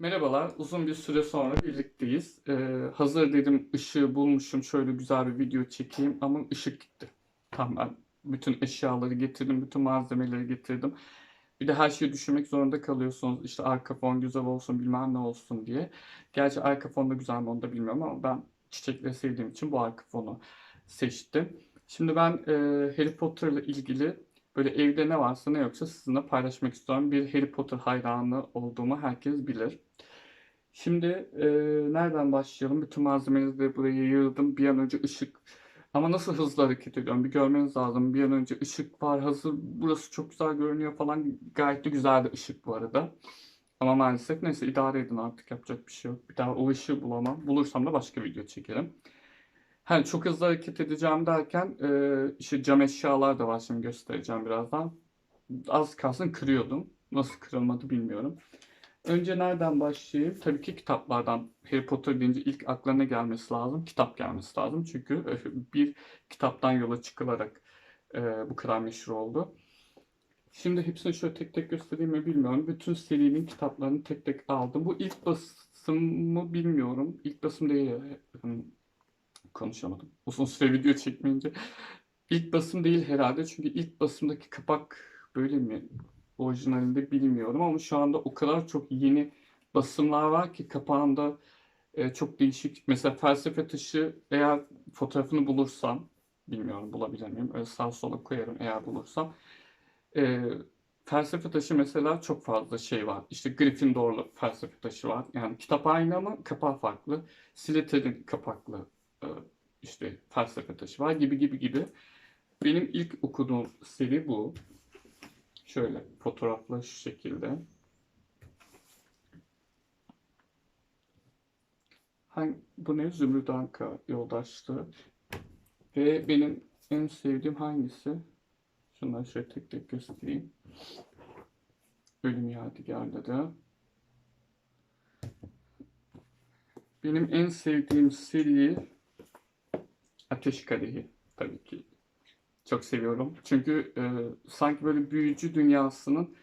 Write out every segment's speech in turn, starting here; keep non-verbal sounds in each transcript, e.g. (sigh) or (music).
Merhabalar, uzun bir süre sonra birlikteyiz. Ee, hazır dedim ışığı bulmuşum, şöyle güzel bir video çekeyim ama ışık gitti. Tamam ben bütün eşyaları getirdim, bütün malzemeleri getirdim. Bir de her şeyi düşünmek zorunda kalıyorsunuz. İşte arka fon güzel olsun, bilmem ne olsun diye. Gerçi arka fon da güzel mi onu da bilmiyorum ama ben çiçekleri sevdiğim için bu arka fonu seçtim. Şimdi ben e, Harry Potter'la ilgili böyle evde ne varsa ne yoksa sizinle paylaşmak istiyorum. Bir Harry Potter hayranı olduğumu herkes bilir. Şimdi e, nereden başlayalım? Bütün malzemeleri de buraya yığdım. Bir an önce ışık. Ama nasıl hızlı hareket ediyorum? Bir görmeniz lazım. Bir an önce ışık var hazır. Burası çok güzel görünüyor falan. Gayet de güzel de ışık bu arada. Ama maalesef neyse idare edin artık yapacak bir şey yok. Bir daha o ışığı bulamam. Bulursam da başka video çekelim. Hani çok hızlı hareket edeceğim derken e, işte cam eşyalar da var şimdi göstereceğim birazdan. Az kalsın kırıyordum. Nasıl kırılmadı bilmiyorum. Önce nereden başlayayım? Tabii ki kitaplardan. Harry Potter deyince ilk aklına gelmesi lazım. Kitap gelmesi lazım. Çünkü e, bir kitaptan yola çıkılarak e, bu kadar meşhur oldu. Şimdi hepsini şöyle tek tek göstereyim mi bilmiyorum. Bütün serinin kitaplarını tek tek aldım. Bu ilk basım mı bilmiyorum. İlk basım değil. Hmm, Konuşamadım. Uzun süre video çekmeyince. İlk basım değil herhalde. Çünkü ilk basımdaki kapak böyle mi? Orijinalinde bilmiyorum ama şu anda o kadar çok yeni basımlar var ki kapağında e, çok değişik. Mesela felsefe taşı eğer fotoğrafını bulursam bilmiyorum bulabilir miyim? Öyle sağ sola koyarım eğer bulursam. E, felsefe taşı mesela çok fazla şey var. İşte Gryffindorlu felsefe taşı var. Yani kitap aynı ama kapağı farklı. Slytherin kapaklı e, işte felsefe taşı var gibi gibi gibi. Benim ilk okuduğum seri bu. Şöyle fotoğrafla şu şekilde. Hangi, bu ne? Zümrüt Anka yoldaşlığı. Ve benim en sevdiğim hangisi? Şunları şöyle tek tek göstereyim. Ölüm Yadigarları. Benim en sevdiğim seri Ateş Kadehi tabii ki. Çok seviyorum. Çünkü e, sanki böyle büyücü dünyasının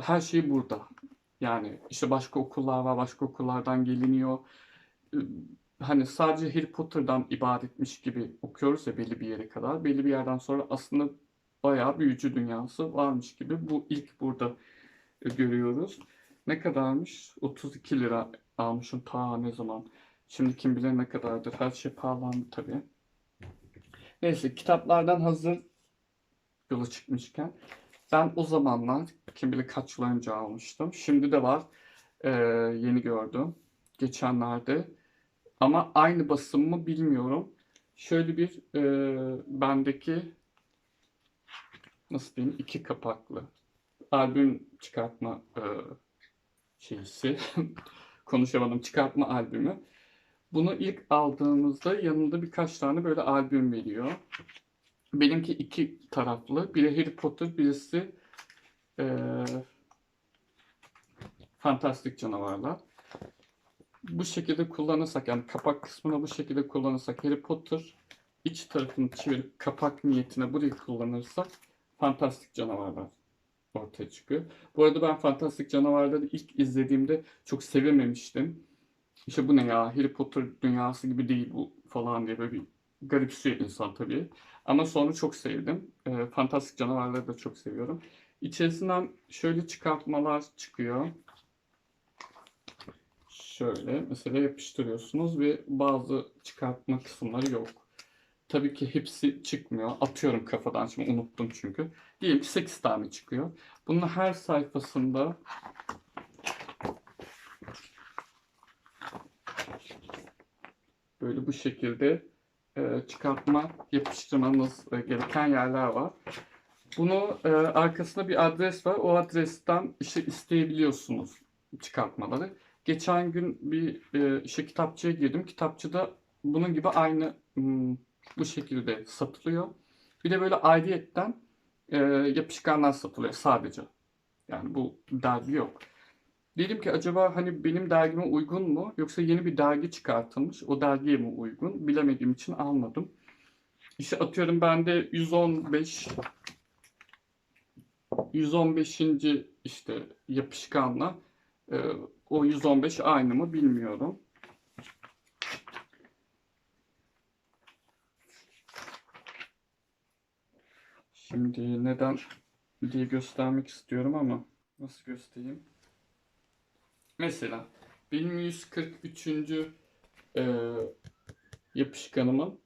her şeyi burada. Yani işte başka okullar var, başka okullardan geliniyor. E, Hani sadece Harry Potter'dan ibaretmiş gibi okuyoruz ya belli bir yere kadar. Belli bir yerden sonra aslında bayağı büyücü dünyası varmış gibi. Bu ilk burada e, görüyoruz. Ne kadarmış? 32 lira almışım ta ne zaman. Şimdi kim bilir ne kadardır. Her şey pahalandı tabii. Neyse kitaplardan hazır yola çıkmışken ben o zamanlar kim bilir kaç yıl önce almıştım. Şimdi de var. Ee, yeni gördüm. Geçenlerde. Ama aynı basım mı bilmiyorum. Şöyle bir e, bendeki nasıl diyeyim iki kapaklı albüm çıkartma e, şeysi (laughs) konuşamadım çıkartma albümü. Bunu ilk aldığımızda yanında birkaç tane böyle albüm veriyor. Benimki iki taraflı. Biri Harry Potter, birisi eee Fantastik Canavarlar. Bu şekilde kullanırsak yani kapak kısmına bu şekilde kullanırsak Harry Potter iç tarafını çevirip kapak niyetine burayı kullanırsak Fantastik Canavarlar ortaya çıkıyor. Bu arada ben Fantastik Canavarları ilk izlediğimde çok sevememiştim. İşte bu ne ya Harry Potter dünyası gibi değil bu falan diye böyle bir garipsiyor insan tabii. Ama sonra çok sevdim. Ee, fantastik canavarları da çok seviyorum. İçerisinden şöyle çıkartmalar çıkıyor. Şöyle mesela yapıştırıyorsunuz ve bazı çıkartma kısımları yok. Tabii ki hepsi çıkmıyor. Atıyorum kafadan şimdi unuttum çünkü. Diyelim ki 8 tane çıkıyor. Bunun her sayfasında böyle bu şekilde e, çıkartma yapıştırmamız e, gereken yerler var. Bunu e, arkasında bir adres var. O adresten işte isteyebiliyorsunuz çıkartmaları. Geçen gün bir e, işte kitapçıya girdim. Kitapçıda bunun gibi aynı hmm, bu şekilde satılıyor. Bir de böyle ayrıyetten e, yapışkanlar satılıyor sadece. Yani bu dergi yok. Dedim ki acaba hani benim dergime uygun mu yoksa yeni bir dergi çıkartılmış o dergiye mi uygun bilemediğim için almadım. İşte atıyorum bende 115 115. işte yapışkanla e, o 115 aynı mı bilmiyorum. Şimdi neden diye göstermek istiyorum ama nasıl göstereyim? Mesela benim 143. e, yapışkanımın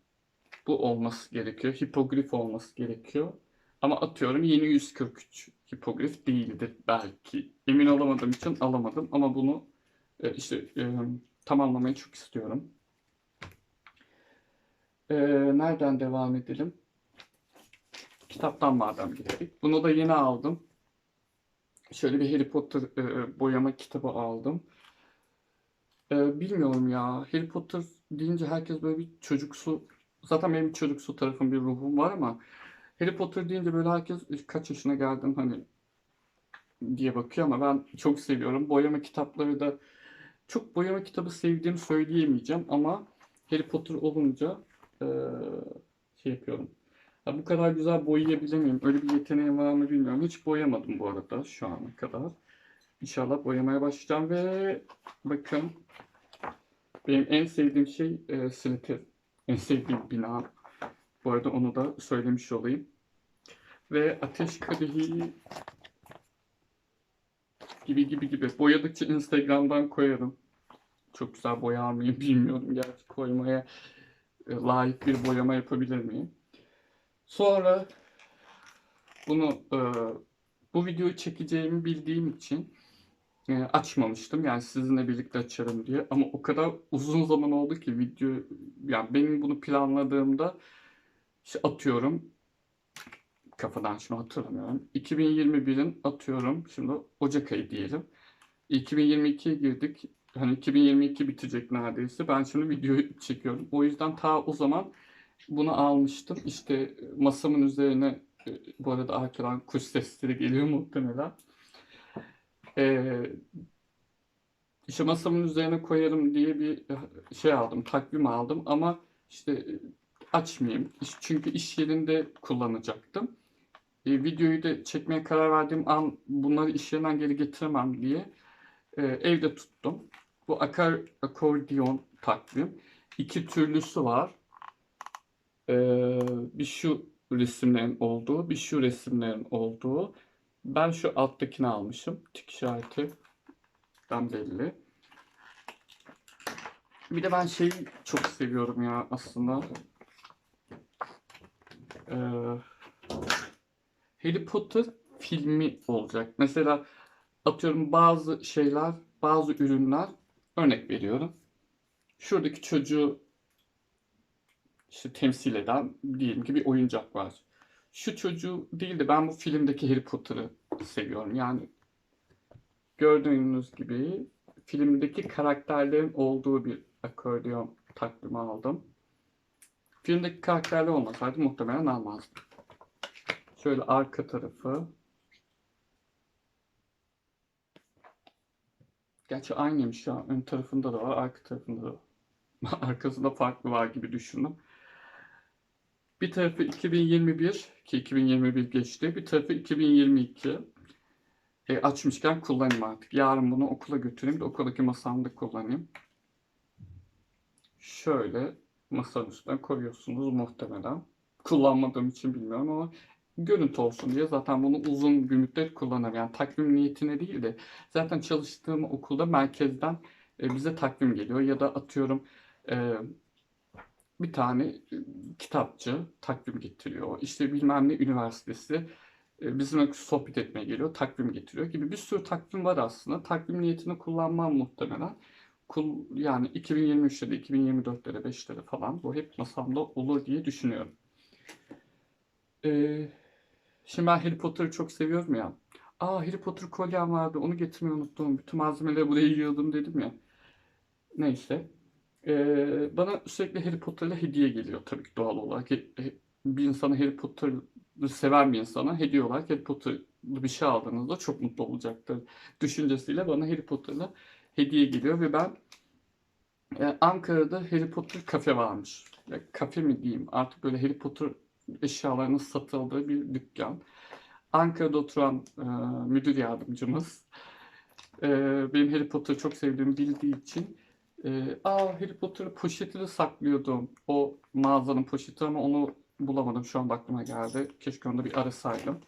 bu olması gerekiyor. Hipogrif olması gerekiyor. Ama atıyorum yeni 143 hipogrif değildir belki. Emin olamadığım için alamadım ama bunu e, işte e, tamamlamayı çok istiyorum. E, nereden devam edelim? Kitaptan madem gidelim. Bunu da yeni aldım. Şöyle bir Harry Potter e, boyama kitabı aldım. E, bilmiyorum ya. Harry Potter deyince herkes böyle bir çocuksu zaten benim çocuksu tarafım bir ruhum var ama Harry Potter deyince böyle herkes kaç yaşına geldin hani diye bakıyor ama ben çok seviyorum. Boyama kitapları da çok boyama kitabı sevdiğimi söyleyemeyeceğim ama Harry Potter olunca e, şey yapıyorum. Ya bu kadar güzel boyayabilir miyim? Öyle bir yeteneğim var mı bilmiyorum. Hiç boyamadım bu arada şu ana kadar. İnşallah boyamaya başlayacağım ve bakın benim en sevdiğim şey e, Slytherin. En sevdiğim bina. Bu arada onu da söylemiş olayım. Ve ateş kadehi gibi gibi gibi. Boyadıkça Instagram'dan koyarım. Çok güzel boyar mıyım (laughs) bilmiyorum. Gerçi koymaya e, layık bir boyama yapabilir miyim? Sonra bunu e, bu videoyu çekeceğimi bildiğim için e, açmamıştım. Yani sizinle birlikte açarım diye. Ama o kadar uzun zaman oldu ki video yani benim bunu planladığımda işte atıyorum kafadan şimdi hatırlamıyorum. 2021'in atıyorum şimdi Ocak ayı diyelim. 2022'ye girdik. Hani 2022 bitecek neredeyse. Ben şimdi videoyu çekiyorum. O yüzden ta o zaman bunu almıştım. İşte masamın üzerine e, bu arada arkadan kuş sesleri geliyor muhtemelen. Ee, işte masamın üzerine koyarım diye bir şey aldım, takvim aldım ama işte e, açmayayım. Çünkü iş yerinde kullanacaktım. E, videoyu da çekmeye karar verdiğim an bunları iş yerinden geri getiremem diye e, evde tuttum. Bu akar, akordiyon takvim. İki türlüsü var. E, bir şu resimlerin olduğu, bir şu resimlerin olduğu. Ben şu alttakini almışım. Tik işareti ben belli. Bir de ben şeyi çok seviyorum ya aslında. Ee, Harry Potter filmi olacak. Mesela atıyorum bazı şeyler, bazı ürünler örnek veriyorum. Şuradaki çocuğu işte temsil eden diyelim ki bir oyuncak var. Şu çocuğu değil de ben bu filmdeki Harry Potter'ı seviyorum. Yani gördüğünüz gibi filmdeki karakterlerin olduğu bir akordeon takvimi aldım. Filmdeki karakterler olmasaydı muhtemelen almazdım. Şöyle arka tarafı. Gerçi aynıymış ya. Ön tarafında da var, arka tarafında da var. (laughs) Arkasında farklı var gibi düşündüm. Bir tarafı 2021 ki 2021 geçti. Bir tarafı 2022. E, açmışken kullanayım artık. Yarın bunu okula götüreyim de okuldaki masamda kullanayım. Şöyle masanın üstüne koyuyorsunuz muhtemelen. Kullanmadığım için bilmiyorum ama görüntü olsun diye zaten bunu uzun bir müddet kullanırım. Yani takvim niyetine değil de zaten çalıştığım okulda merkezden e, bize takvim geliyor ya da atıyorum e, bir tane e, kitapçı takvim getiriyor. İşte bilmem ne üniversitesi e, bizimle sohbet etmeye geliyor, takvim getiriyor gibi bir sürü takvim var aslında. Takvim niyetini kullanmam muhtemelen. Kul, yani 2023'te de 2024'te de 5'te de falan bu hep masamda olur diye düşünüyorum. Ee, şimdi ben Harry Potter'ı çok seviyorum ya. Aa Harry Potter kolyem vardı onu getirmeyi unuttum. Bütün malzemeleri buraya yığdım dedim ya. Neyse. Ee, bana sürekli Harry Potter'la hediye geliyor tabii ki doğal olarak. Bir insana Harry Potter'ı seven bir insana hediye olarak Harry Potter'lı bir şey aldığınızda çok mutlu olacaktır. Düşüncesiyle bana Harry Potter'la hediye geliyor ve ben e, Ankara'da Harry Potter kafe varmış. Ya, kafe mi diyeyim artık böyle Harry Potter eşyalarının satıldığı bir dükkan. Ankara'da oturan e, müdür yardımcımız e, benim Harry Potter'ı çok sevdiğimi bildiği için e, aa Harry Potter'ı poşetini saklıyordum. O mağazanın poşeti ama onu bulamadım. Şu an aklıma geldi. Keşke onu da bir arasaydım.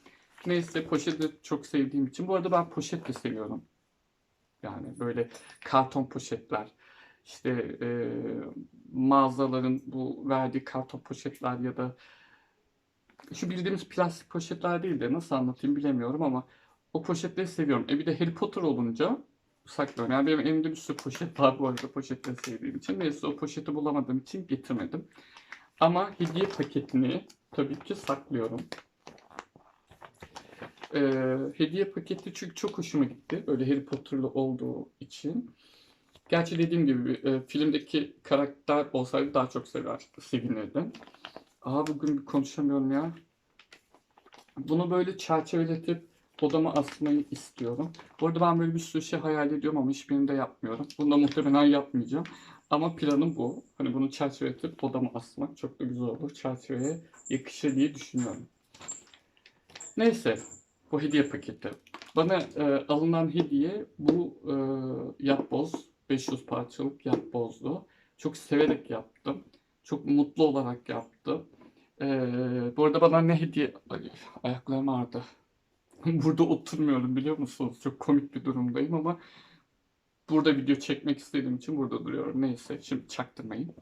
Neyse poşeti çok sevdiğim için. Bu arada ben poşet de seviyorum. Yani böyle karton poşetler. İşte e, mağazaların bu verdiği karton poşetler ya da şu bildiğimiz plastik poşetler değil de nasıl anlatayım bilemiyorum ama o poşetleri seviyorum. E bir de Harry Potter olunca saklıyorum. Yani benim elimde bir sürü poşet var bu arada poşetleri sevdiğim için. Neyse o poşeti bulamadığım için getirmedim. Ama hediye paketini tabii ki saklıyorum. Ee, hediye paketi çünkü çok hoşuma gitti. Böyle Harry Potter'lı olduğu için. Gerçi dediğim gibi e, filmdeki karakter olsaydı daha çok sever, sevinirdim. Aa bugün konuşamıyorum ya. Bunu böyle çerçeveletip odama asmayı istiyorum. Bu arada ben böyle bir sürü şey hayal ediyorum ama hiçbirini de yapmıyorum. Bunu da muhtemelen yapmayacağım. Ama planım bu. Hani bunu çerçeveletip odama asmak çok da güzel olur. Çerçeveye yakışır diye düşünüyorum. Neyse. Bu hediye paketi. Bana e, alınan hediye bu e, yapboz. 500 parçalık yapbozdu. Çok severek yaptım. Çok mutlu olarak yaptım. E, bu arada bana ne hediye... Ay, ayaklarım ağrıdı. (laughs) Burada oturmuyorum biliyor musunuz? Çok komik bir durumdayım ama burada video çekmek istediğim için burada duruyorum. Neyse şimdi çaktırmayın.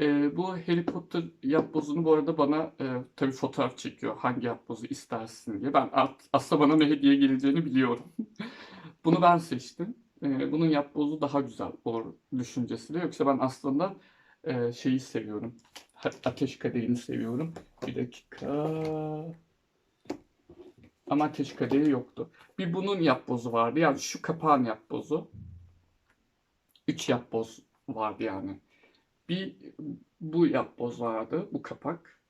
Ee, bu Harry Potter yapbozunu bu arada bana e, tabii fotoğraf çekiyor. Hangi yapbozu istersin diye. Ben aslında bana ne hediye geleceğini biliyorum. (laughs) Bunu ben seçtim. Ee, bunun yapbozu daha güzel olur düşüncesiyle. Yoksa ben aslında e, şeyi seviyorum. Ateş kadehini seviyorum. Bir dakika. Ama ateş kadehi yoktu. Bir bunun yapbozu vardı. Yani şu kapağın yapbozu. Üç yapboz vardı yani. Bir bu yapboz vardı. Bu kapak.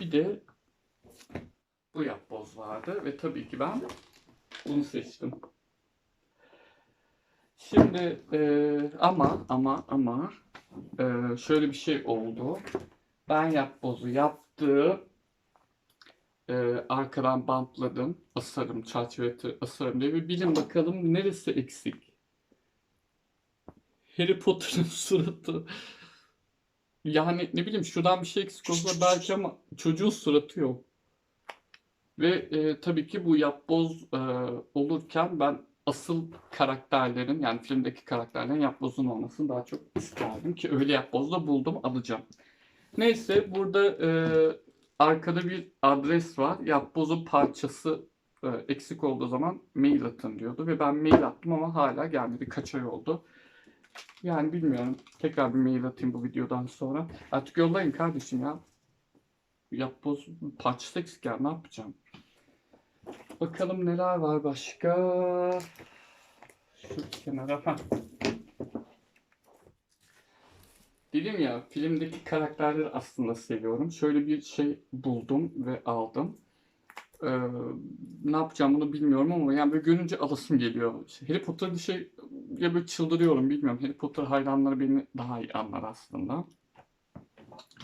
Bir de bu yapboz vardı. Ve tabii ki ben bunu seçtim. Şimdi e, ama ama ama e, şöyle bir şey oldu. Ben yapbozu yaptım. Arkadan bantladım. Asarım, çerçeveti asarım diye. Ve bilin bakalım neresi eksik? Harry Potter'ın (laughs) suratı. Yani ne bileyim şuradan bir şey eksik olsa belki ama çocuğun suratı yok. Ve e, tabii ki bu yapboz e, olurken ben asıl karakterlerin yani filmdeki karakterlerin yapbozun olmasını daha çok isterdim ki öyle yapboz da buldum alacağım. Neyse burada e, arkada bir adres var. Yapbozun parçası e, eksik olduğu zaman mail atın diyordu ve ben mail attım ama hala gelmedi. Kaç ay oldu. Yani bilmiyorum. Tekrar bir mail atayım bu videodan sonra. Artık yollayın kardeşim ya. Yapboz parçası eksik ya ne yapacağım? Bakalım neler var başka. Şu kenara. Heh. Dedim ya filmdeki karakterleri aslında seviyorum. Şöyle bir şey buldum ve aldım. Ee, ne yapacağım bunu bilmiyorum ama yani böyle görünce alasım geliyor. İşte Harry Potter bir şey ya böyle çıldırıyorum bilmiyorum. Harry Potter hayranları beni daha iyi anlar aslında.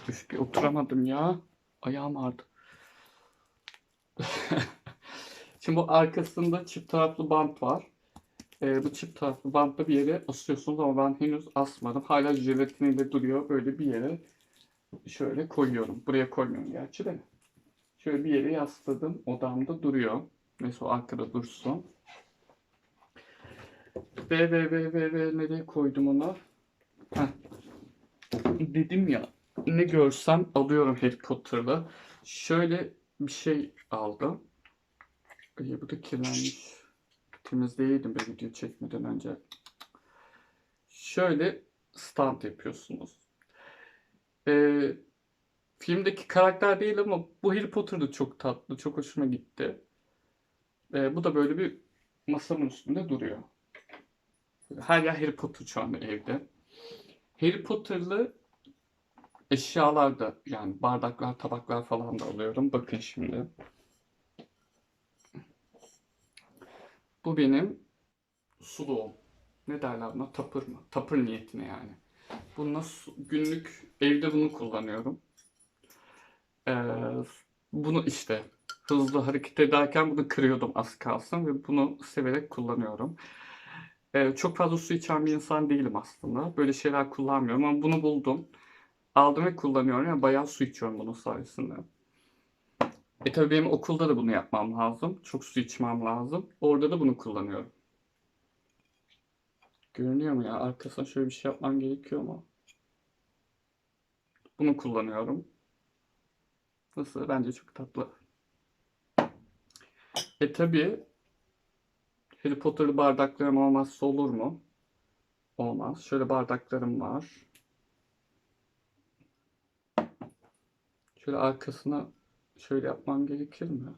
Üf bir oturamadım ya. Ayağım ağrıdı. (laughs) Şimdi bu arkasında çift taraflı bant var. Ee, bu çift taraflı bir yere asıyorsunuz ama ben henüz asmadım. Hala jelatiniyle duruyor. Böyle bir yere şöyle koyuyorum. Buraya koymuyorum gerçi de. Şöyle bir yere yasladım. Odamda duruyor. O arkada dursun. Ve ve ve ve ve nereye koydum onu? Heh. Dedim ya ne görsem alıyorum Harry Potter'da. Şöyle bir şey aldım. Ay, bu da kirlenmiş. Temizleyeydim ben video çekmeden önce. Şöyle stand yapıyorsunuz. Ee, filmdeki karakter değil ama bu Harry Potter'da çok tatlı, çok hoşuma gitti. Ee, bu da böyle bir masamın üstünde duruyor. Her yer Harry Potter şu anda evde. Harry Potter'lı eşyalar da yani bardaklar, tabaklar falan da alıyorum. Bakın şimdi. Bu benim suluğum. Ne derler buna? Tapır mı? Tapır niyetine yani. Bununla günlük evde bunu kullanıyorum. Ee, bunu işte hızlı hareket ederken bunu kırıyordum az kalsın ve bunu severek kullanıyorum. Ee, çok fazla su içen bir insan değilim aslında. Böyle şeyler kullanmıyorum ama bunu buldum. Aldım ve kullanıyorum. Yani bayağı su içiyorum bunun sayesinde. E tabii benim okulda da bunu yapmam lazım. Çok su içmem lazım. Orada da bunu kullanıyorum. Görünüyor mu ya? Arkasına şöyle bir şey yapmam gerekiyor mu? Bunu kullanıyorum. Nasıl? Bence çok tatlı. E tabii Harry Potter'lı bardaklarım olmazsa olur mu? Olmaz. Şöyle bardaklarım var. Şöyle arkasına şöyle yapmam gerekir mi?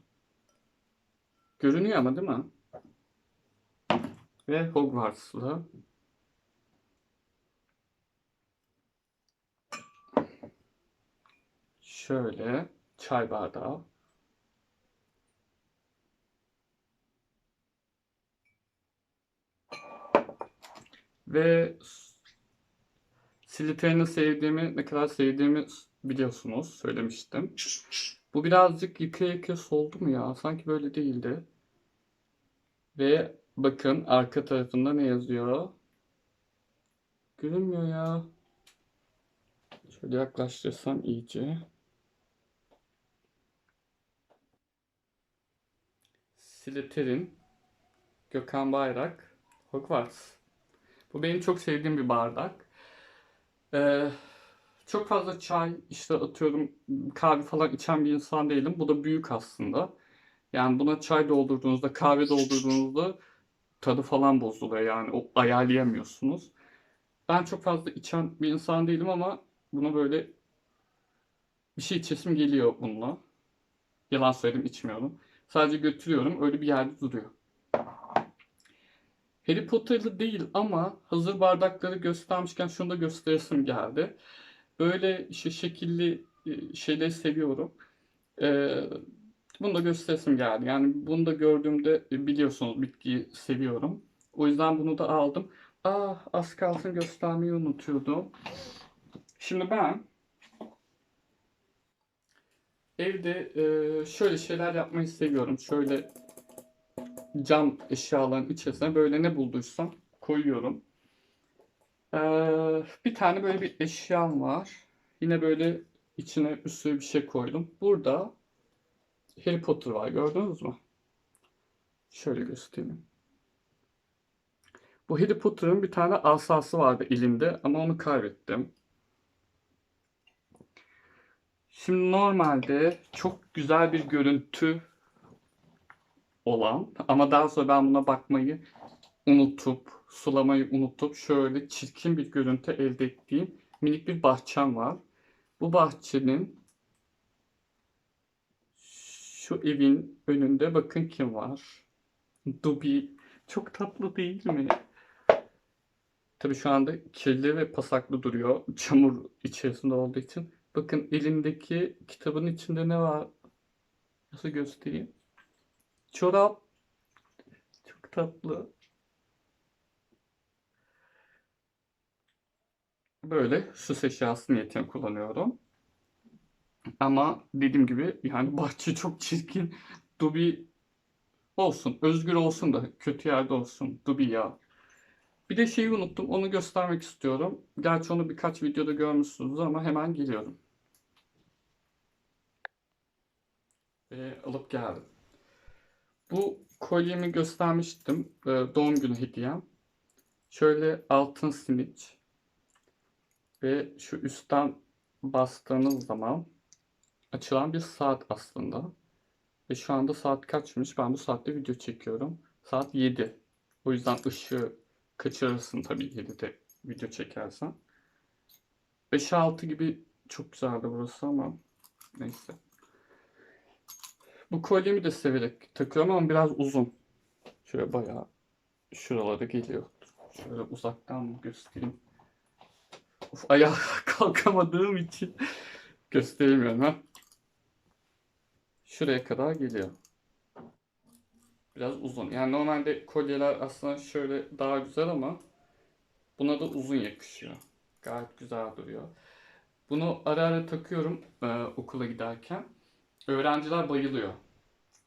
Görünüyor ama değil mi? Ve Hogwarts'lı. Şöyle çay bardağı. Ve Slytherin'i sevdiğimi, ne kadar sevdiğimi biliyorsunuz. Söylemiştim. Bu birazcık yıkaya yıkaya soldu mu ya? Sanki böyle değildi. Ve bakın arka tarafında ne yazıyor? Görünmüyor ya. Şöyle yaklaştırsam iyice. Slytherin, Gökhan Bayrak, Hogwarts. Bu benim çok sevdiğim bir bardak. Ee, çok fazla çay, işte atıyorum kahve falan içen bir insan değilim. Bu da büyük aslında. Yani buna çay doldurduğunuzda, kahve doldurduğunuzda tadı falan bozuluyor. Yani o ayarlayamıyorsunuz. Ben çok fazla içen bir insan değilim ama buna böyle bir şey içesim geliyor bununla. Yalan söyledim içmiyorum. Sadece götürüyorum öyle bir yerde duruyor. Harry Potter'lı değil ama hazır bardakları göstermişken şunu da gösteresim geldi. Böyle işte şekilli e, şeyleri seviyorum. Ee, bunu da gösteresim geldi. Yani bunu da gördüğümde e, biliyorsunuz bitkiyi seviyorum. O yüzden bunu da aldım. Ah az kalsın göstermeyi unutuyordum. Şimdi ben evde e, şöyle şeyler yapmayı seviyorum. Şöyle cam eşyaların içerisine böyle ne bulduysam koyuyorum. Ee, bir tane böyle bir eşyam var. Yine böyle içine bir sürü bir şey koydum. Burada Harry Potter var gördünüz mü? Şöyle göstereyim. Bu Harry Potter'ın bir tane asası vardı elinde ama onu kaybettim. Şimdi normalde çok güzel bir görüntü olan ama daha sonra ben buna bakmayı unutup, sulamayı unutup şöyle çirkin bir görüntü elde ettiğim minik bir bahçem var. Bu bahçenin şu evin önünde bakın kim var. Dubi. Çok tatlı değil mi? Tabii şu anda kirli ve pasaklı duruyor. Çamur içerisinde olduğu için. Bakın elindeki kitabın içinde ne var? Nasıl göstereyim? Çorap. Çok tatlı. Böyle süs eşyası niyetine kullanıyorum. Ama dediğim gibi yani (laughs) bahçe çok çirkin. Dubi olsun. Özgür olsun da kötü yerde olsun. Dubi ya. Bir de şeyi unuttum. Onu göstermek istiyorum. Gerçi onu birkaç videoda görmüşsünüz ama hemen geliyorum. Ve alıp geldim. Bu kolyemi göstermiştim. Ee, Doğum günü hediyem. Şöyle altın simit. Ve şu üstten bastığınız zaman açılan bir saat aslında. Ve şu anda saat kaçmış? Ben bu saatte video çekiyorum. Saat 7. O yüzden ışığı kaçırırsın tabii 7'de video çekersen. 5-6 gibi çok güzeldi burası ama neyse. Bu kolyemi de severek takıyorum ama biraz uzun. Şöyle bayağı şuralara geliyor. Şöyle uzaktan göstereyim? Ayağa (laughs) kalkamadığım için gösteremiyorum ha. Şuraya kadar geliyor. Biraz uzun. Yani normalde kolyeler aslında şöyle daha güzel ama buna da uzun yakışıyor. Gayet güzel duruyor. Bunu ara ara takıyorum e, okula giderken. Öğrenciler bayılıyor.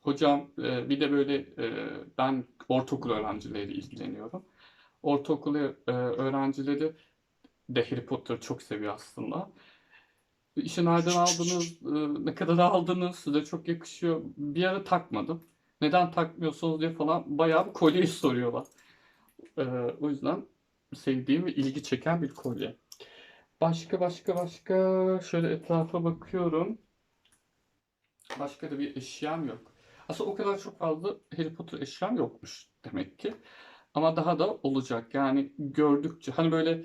Hocam e, bir de böyle e, ben ortaokul öğrencileriyle ilgileniyorum. Ortaokul e, öğrencileri de Harry Potter çok seviyor aslında. İşi nereden aldınız, e, ne kadar aldınız, size çok yakışıyor. Bir ara takmadım. Neden takmıyorsunuz diye falan bayağı bir kolyeyi (laughs) soruyorlar. E, o yüzden sevdiğim ve ilgi çeken bir kolye. Başka başka başka şöyle etrafa bakıyorum. Başka da bir eşyam yok. Aslında o kadar çok fazla Harry Potter eşyam yokmuş demek ki. Ama daha da olacak. Yani gördükçe hani böyle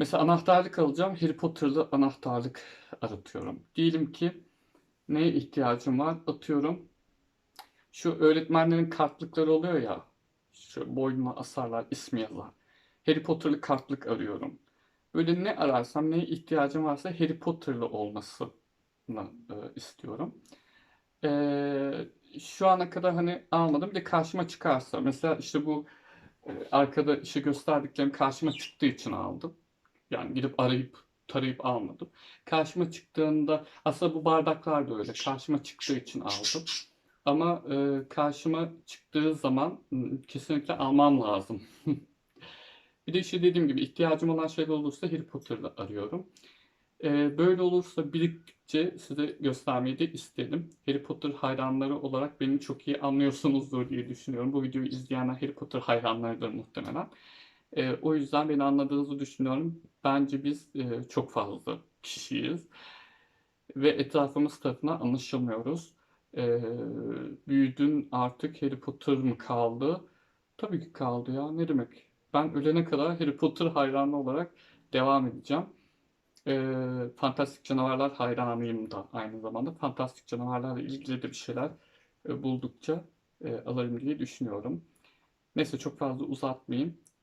mesela anahtarlık alacağım. Harry Potter'lı anahtarlık aratıyorum. Diyelim ki neye ihtiyacım var? Atıyorum. Şu öğretmenlerin kartlıkları oluyor ya. Şu boynuna asarlar, ismi yazar. Harry Potter'lı kartlık arıyorum. Böyle ne ararsam, neye ihtiyacım varsa Harry Potter'lı olmasını e, istiyorum. Ee, şu ana kadar hani almadım. Bir de karşıma çıkarsa mesela işte bu e, arkada işte gösterdiklerim karşıma çıktığı için aldım. Yani gidip arayıp tarayıp almadım. Karşıma çıktığında aslında bu bardaklar da öyle. Karşıma çıktığı için aldım. Ama e, karşıma çıktığı zaman m, kesinlikle almam lazım. (laughs) Bir de işte dediğim gibi ihtiyacım olan şeyler olursa Harry Potter'da arıyorum. Ee, böyle olursa birlikte size göstermeyi de istedim. Harry Potter hayranları olarak beni çok iyi anlıyorsunuzdur diye düşünüyorum. Bu videoyu izleyenler Harry Potter hayranlarıdır muhtemelen. Ee, o yüzden beni anladığınızı düşünüyorum. Bence biz e, çok fazla kişiyiz. Ve etrafımız tarafından anlaşılmıyoruz. Ee, büyüdün artık Harry Potter mı kaldı? Tabii ki kaldı ya. Ne demek? Ben ölene kadar Harry Potter hayranı olarak devam edeceğim. Ee, Fantastik Canavarlar hayranıyım da aynı zamanda. Fantastik Canavarlarla ilgili de bir şeyler e, buldukça e, alırım diye düşünüyorum. Neyse çok fazla uzatmayayım.